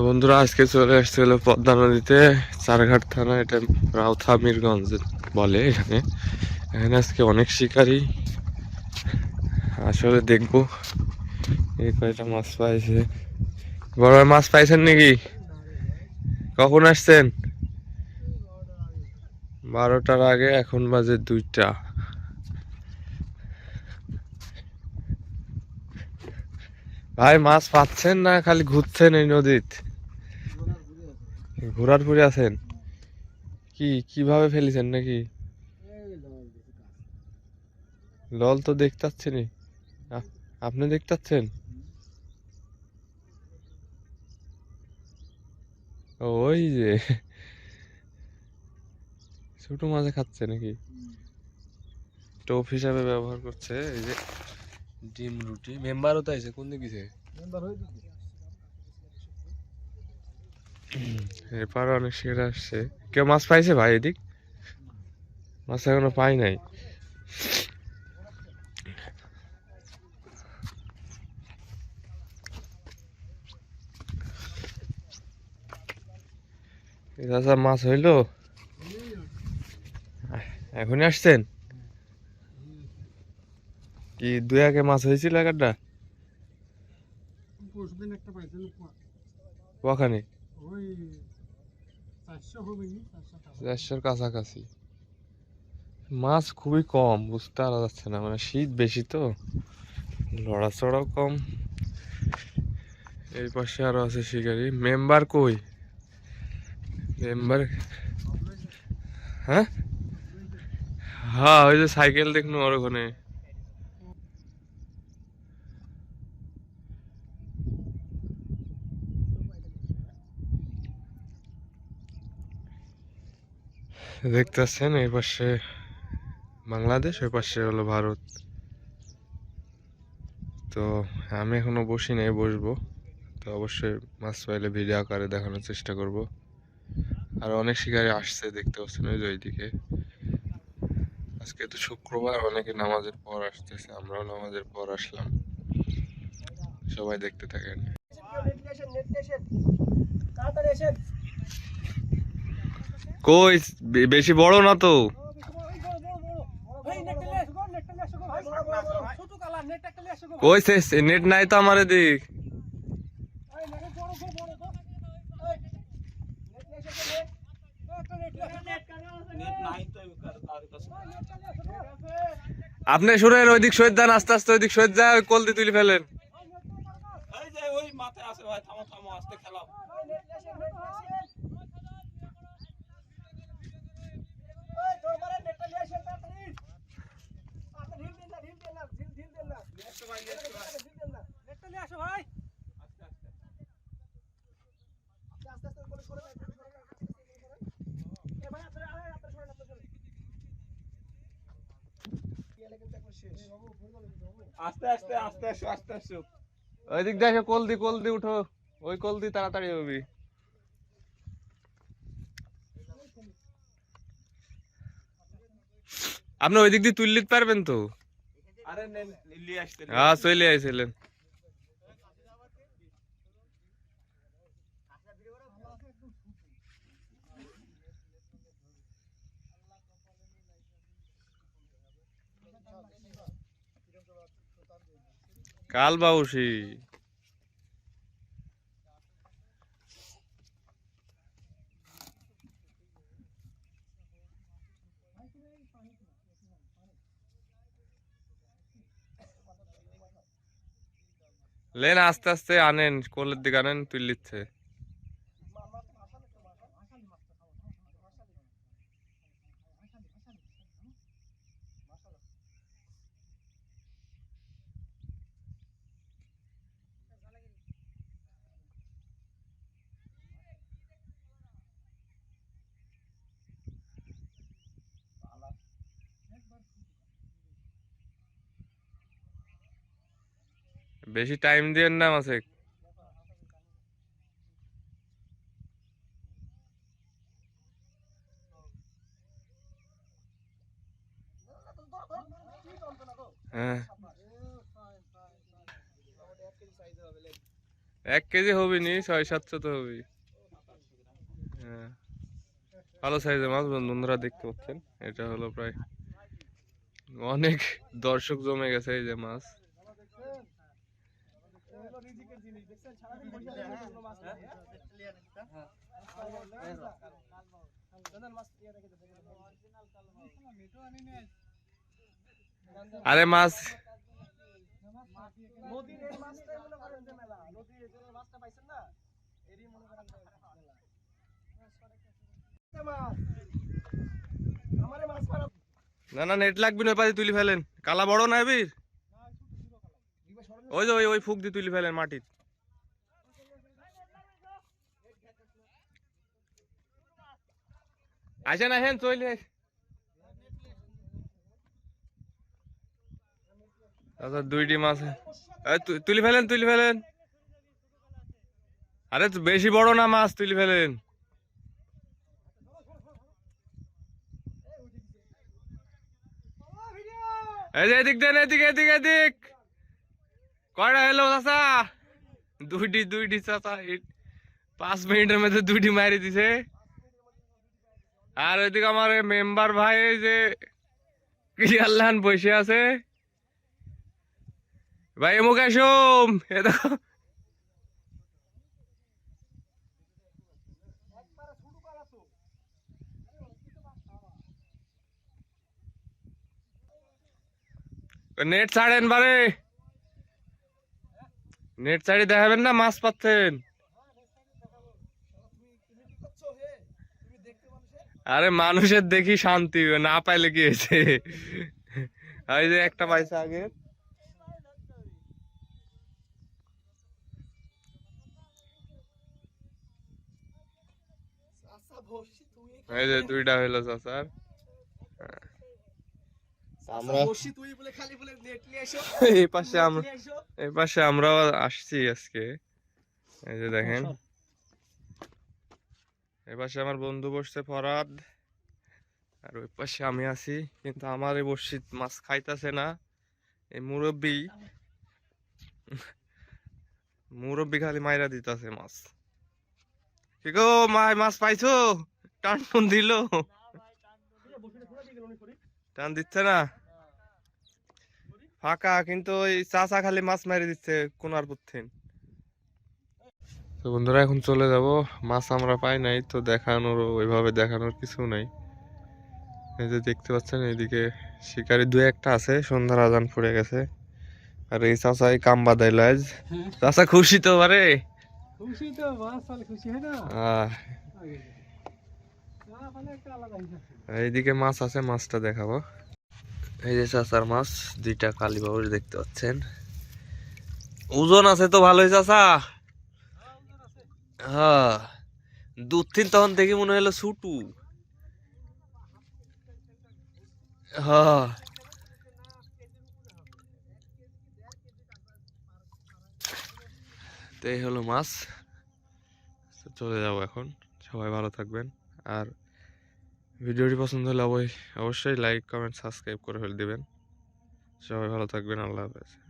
বন্ধুরা, আজকে চলে আসছে হলো পদ্মা নদীতে, চারঘাট থানা, এটা রাউথা মিরগঞ্জ বলে এখানে। এখানে আজকে অনেক শিকারী। আসলে দেখব। এই কয়টা মাছ পাইছে। বড় মাছ পাইছেন নাকি? কখন আসছেন? বারোটার আগে, এখন বাজে দুইটা। ভাই, মাছ পাচ্ছেন না, খালি ঘুরছেন এই নদীত? ঘোরার ফুরে আছেন? কি, কীভাবে ফেলেছেন নাকি? লল তো দেখতে আপনি দেখতে পাচ্ছেন ওই যে। ছোট মাছে খাচ্ছে নাকি? টোপ হিসাবে ব্যবহার করছে, এই যে। ডিম রুটি। মেম্বারও তো আছে কোন দিকে এরপর অনেক শিকার আসছে। কেউ মাছ পাইছে ভাই এদিক? মাছ এখনও পাই নাই। মাছ হইল? এখনই আসছেন? কি দুই আগে মাছ হয়েছিল একটা পরশুদিন একটা পাইছিল ওখানে ওই চারশোর কাছাকাছি। মাছ খুবই কম বুঝতে পারা যাচ্ছে না। মানে শীত বেশি তো। লড়াচড়াও কম। এই পাশে আরও আছে শিকারি। মেম্বার কই? মেম্বার হ্যাঁ? হ্যাঁ ওই যে সাইকেল দেখনু ওর ওখানে। দেখতে পাচ্ছেন এই পাশে বাংলাদেশ, ওই পাশে হলো ভারত। তো আমি এখনও বসি নাই, বসবো। তো অবশ্যই মাছ পাইলে ভিডিও আকারে দেখানোর চেষ্টা করব। আর অনেক শিকারি আসছে, দেখতে পাচ্ছেন, ওই ওইদিকে। আজকে তো শুক্রবার, অনেকে নামাজের পর আসতেছে, আমরাও নামাজের পর আসলাম। সবাই দেখতে থাকেন। কই বেশি বড় না তো? কই শেষ নেট নাই তো আমার এদিক। আপনি শুনেন, ওইদিক সৈয়দ যান আস্তে আস্তে ওইদিক সৈয়দ যায়, ওই কলদি তুলে ফেলেন। ওই মাথায় ভাই, থামো থামো আস্তে আস্তে। আস্তে আস্তে আস্তে আসো ওইদিক দেখে কলদি কলদি উঠো। ওই কলদি তাড়াতাড়ি হবি। আপনি ওই দিক দিয়ে তুললে পারবেন তো। হ্যাঁ চলে আইছিলেন। কাল বাউসি। লেন আস্তে আস্তে আনেন কোলের দিকে আনেন তুই বেশি টাইম দিয়েন না মাসে হ্যাঁ। এক কেজি হবি নি, ছয় সাতশো তো হবি হ্যাঁ। ভালো সাইজের মাছ বন্ধুরা দেখতে পাচ্ছেন, এটা হলো প্রায় অনেক দর্শক জমে গেছে এই যে মাছ। আরে মাছ। না না নেট লাগবে না পাশে তুলি ফেলেন। কালা বড় না বীর ওই যে, ওই ওই ফুক দিয়ে তুলি ফেলেন মাটির। আসেন আসেন চলে দুইটি মাছ তুলি ফেলেন তুলি ফেলেন আরে বেশি বড় না মাছ তুলি ফেলেন এদিক দেন এদিক এদিক এদিক কয়টা হলো চাচা দুইটি দুইটি চাচা পাঁচ মিনিটের মধ্যে দুইটি মারি দিছে আর ওইদিকে আমার মেম্বার ভাই যে ক্লিয়ারলান বসে আছে। ভাই এমুক আসুম এ দেখো। নেট ছাড়েন বারে। নেট ছাড়ি দেখাবেন না, মাছ পাচ্ছেন। আরে মানুষের দেখি শান্তি না পাইলে কি হয়েছে? এই যে একটা পাইছে আগে। আচ্ছা এই যে দুইটা হইল চাচার। আমরা এই পাশে আমরা এই পাশে আমরাও আসছি আজকে। এই যে দেখেন। এই পাশে আমার বন্ধু বসছে ফরাদ। আর ওই পাশে আমি আছি কিন্তু আমার এই বসি মাছ খাইতেছে না। এই মুরব্বি মুরব্বি খালি মাইরা দিতাছে মাছ। কি গো মাই মাছ পাইছো? টান টান দিল। টান দিচ্ছে না? ফাঁকা কিন্তু ওই চাচা খালি মাছ মেরে দিচ্ছে কোনার পুত্থিন তো বন্ধুরা এখন চলে যাব। মাছ আমরা পাই নাই তো দেখানোর ওইভাবে দেখানোর কিছু নাই। এই যে দেখতে পাচ্ছেন এইদিকে শিকারি দু একটা আছে সন্ধ্যার আজান পড়ে গেছে। আর এই চাচা এই কাম বাদাইল আজ চাচা খুশি তো পারে খুশি তো খুশি হয় না? মানে এইদিকে মাছ আছে মাছটা দেখাবো। এই যে চাচার মাছ দুইটা কালীবাবুর দেখতে পাচ্ছেন। ওজন আছে তো ভালোই চাচা। হ্যাঁ দুধ তিন তখন দেখি মনে হলো ছুটু হ্যাঁ। এই হলো মাছ। চলে যাব এখন। সবাই ভালো থাকবেন। আর ভিডিওটি পছন্দ হলে অবশ্যই লাইক কমেন্ট সাবস্ক্রাইব করে ফেলে দেবেন। সবাই ভালো থাকবেন। আল্লাহ হাফেজ।